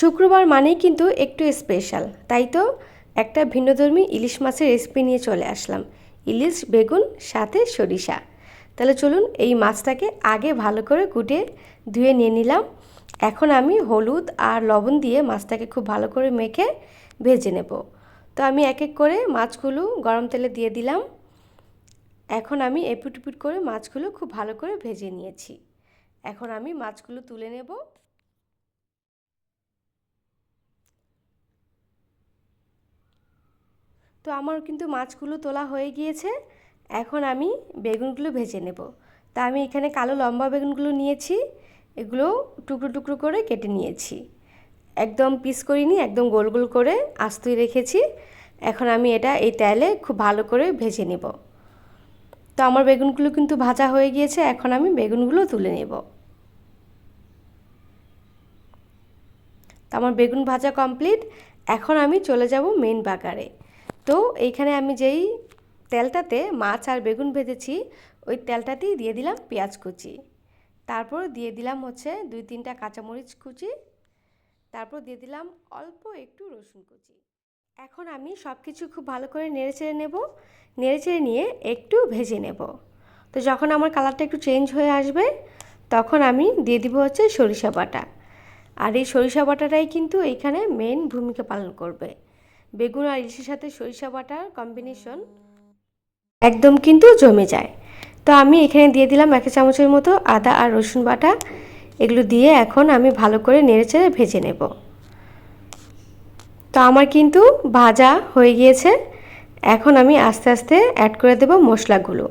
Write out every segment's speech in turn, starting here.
শুক্রবার মানেই কিন্তু একটু স্পেশাল তাই তো? একটা ভিন্নধর্মী ইলিশ মাছের রেসিপি নিয়ে চলে আসলাম। ইলিশ, বেগুন, সাথে সরিষা। তাহলে চলুন এই মাছটাকে আগে ভালো করে কুটে ধুয়ে নিয়ে নিলাম। এখন আমি হলুদ আর লবণ দিয়ে মাছটাকে খুব ভালো করে মেখে ভেজে নেব। তো আমি এক এক করে মাছগুলো গরম তেলে দিয়ে দিলাম। এখন আমি এপুট করে মাছগুলো খুব ভালো করে ভেজে নিয়েছি। এখন আমি মাছগুলো তুলে নেব। তো আমার কিন্তু মাছগুলো তোলা হয়ে গিয়েছে। এখন আমি বেগুনগুলো ভেজে নেব। তা আমি এখানে কালো লম্বা বেগুনগুলো নিয়েছি। এগুলো টুকরো টুকরো করে কেটে নিয়েছি। একদম পিস করিনি, একদম গোল গোল করে আস্তই রেখেছি। এখন আমি এটা এই তেলে খুব ভালো করে ভেজে নেব। তো আমার বেগুনগুলো কিন্তু ভাজা হয়ে গিয়েছে, এখন আমি বেগুনগুলো তুলে নেব। তো আমার বেগুন ভাজা কমপ্লিট। এখন আমি চলে যাব মেন বাগারে। তো এইখানে আমি যেই তেলটাতে মাছ আর বেগুন ভেজেছি, ওই তেলটাতেই দিয়ে দিলাম পেঁয়াজ কুচি। তারপর দিয়ে দিলাম হচ্ছে দুই তিনটা কাঁচামরিচ কুচি, তারপর দিয়ে দিলাম অল্প একটু রসুন কুচি। এখন আমি সব কিছু খুব ভালো করে নেড়ে চেড়ে নেব নেড়ে চেড়ে নিয়ে একটু ভেজে নেব। তো যখন আমার কালারটা একটু চেঞ্জ হয়ে আসবে, তখন আমি দিয়ে দিব হচ্ছে সরিষা বাটা। আর এই সরিষা বাটাটাই কিন্তু এইখানে মেন ভূমিকা পালন করবে। বেগুন আর ইলিশের সাথে সরিষা বাটার কম্বিনেশন একদম কিন্তু জমে যায়। তো আমি এখানে দিয়ে দিলাম এক চামচের মতো আদা আর রসুন বাটা। এগুলো দিয়ে এখন আমি ভালো করে নেড়েচেড়ে ভেজে নেব। তো আমার কিন্তু ভাজা হয়ে গিয়েছে। এখন আমি আস্তে আস্তে অ্যাড করে দেব মশলাগুলো।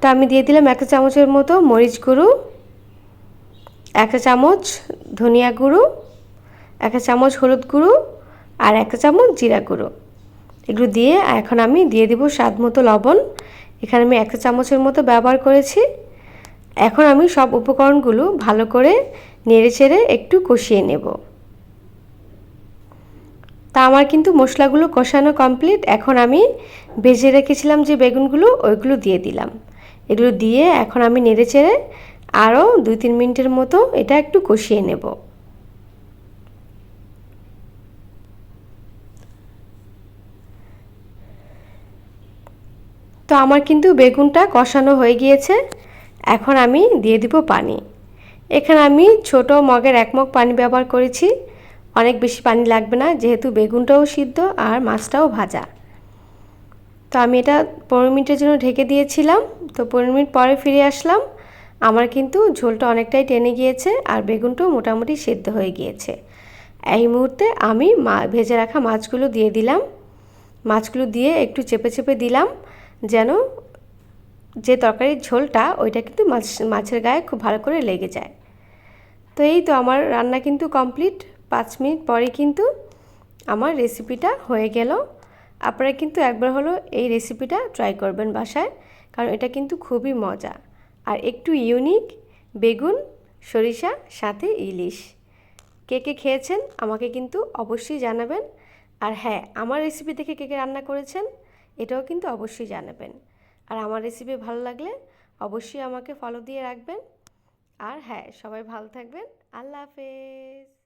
তো আমি দিয়ে দিলাম একটা চামচের মতো মরিচ গুঁড়ো একটা চামচ ধনিয়া গুঁড়ো একটা চামচ হলুদ গুঁড়ো আর একটা চামচ জিরা গুঁড়ো। এগুলো দিয়ে এখন আমি দিয়ে দিব স্বাদ মতো লবণ। এখানে আমি একটা চামচের মতো ব্যবহার করেছি। এখন আমি সব উপকরণগুলো ভালো করে নেড়ে চেড়ে একটু কষিয়ে নেব। তা আমার কিন্তু মশলাগুলো কষানো কমপ্লিট। এখন আমি ভেজে রেখেছিলাম যে বেগুনগুলো, ওইগুলো দিয়ে দিলাম। এগুলো দিয়ে এখন আমি নেড়ে চেড়ে আরও দুই তিন মিনিটের মতো এটা একটু কষিয়ে নেব। তো আমার কিন্তু বেগুনটা কষানো হয়ে গিয়েছে। এখন আমি দিয়ে দিব পানি। এখানে আমি ছোট মগের এক মগ পানি ব্যবহার করেছি। অনেক বেশি পানি লাগবে না, যেহেতু বেগুনটাও সিদ্ধ আর মাছটাও ভাজা। তো আমি এটা পনেরো মিনিটের জন্য ঢেকে দিয়েছিলাম। তো পনেরো মিনিট পরে ফিরে আসলাম। আমার কিন্তু ঝোলটা অনেকটাই টেনে গিয়েছে আর বেগুনটাও মোটামুটি সেদ্ধ হয়ে গিয়েছে। এই মুহূর্তে আমি মা ভেজে রাখা মাছগুলো দিয়ে দিলাম। মাছগুলো দিয়ে একটু চেপে চেপে দিলাম। যেন যে তরকারির ঝোলটা ওইটা কিন্তু মাছ, মাছের গায়ে খুব ভালো করে লেগে যায়। তো এই তো আমার রান্না কিন্তু কমপ্লিট পাঁচ মিনিট পরে কিন্তু আমার রেসিপিটা হয়ে গেল। আপনারা কিন্তু একবার হলো এই রেসিপিটা ট্রাই করবেন বাসায়, কারণ এটা কিন্তু খুবই মজা। আর একটু ইউনিক বেগুন, সরিষা, সাথে ইলিশ। কে কে খেয়েছেন আমাকে কিন্তু অবশ্যই জানাবেন। আর হ্যাঁ আমার রেসিপি থেকে কে কে রান্না করেছেন? এটাও কিন্তু অবশ্যই জানাবেন। আর আমার রেসিপি ভালো লাগলে অবশ্যই আমাকে ফলো দিয়ে রাখবেন। আর হ্যাঁ সবাই ভালো থাকবেন। আল্লাহ হাফেজ।